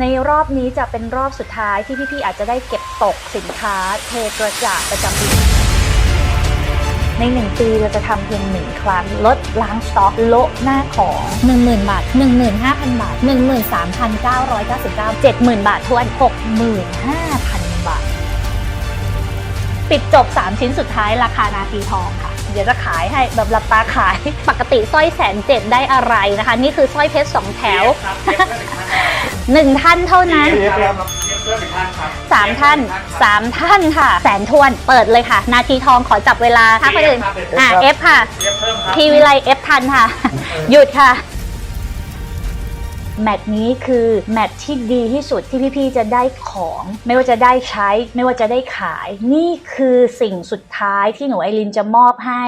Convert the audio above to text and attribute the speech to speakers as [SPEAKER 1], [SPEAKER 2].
[SPEAKER 1] ในรอบนี้จะเป็นรอบสุดท้ายที่พี่ๆอาจจะได้เก็บตกสินค้าเทกระจาดประจำปี ในหนึ่งปีเราจะทำเพียงหนึ่งครั้งลดล้างสต็อกโละหน้าของ
[SPEAKER 2] 10,000 บาท 15,000 บาท 13,999
[SPEAKER 1] 70,000 บาททวน 65,000 บาท ปิดจบ 3 ชิ้นสุดท้ายราคานาทีทองค่ะ เดี๋ยวจะขายให้แบบหลับตาขาย ปกติสร้อยแสนเจ็ดได้อะไรนะคะ นี่คือสร้อยเพชรสองแถว หนึ่งท่านเท่านั้นสามท่านสามท่านค่ะ แสนทวนเปิดเลยค่ะ นาทีทองขอจับเวลาถ้าคนอื่นอะ
[SPEAKER 3] เรียบเพิ่มครับ
[SPEAKER 1] ทีวิไล F ทันค่ะ หยุดค่ะแมตช์นี้คือแมตช์ที่ดีที่สุดที่พี่ๆจะได้ของ ไม่ว่าจะได้ใช้ ไม่ว่าจะได้ขาย นี่คือสิ่งสุดท้ายที่หนูไอรินจะมอบให้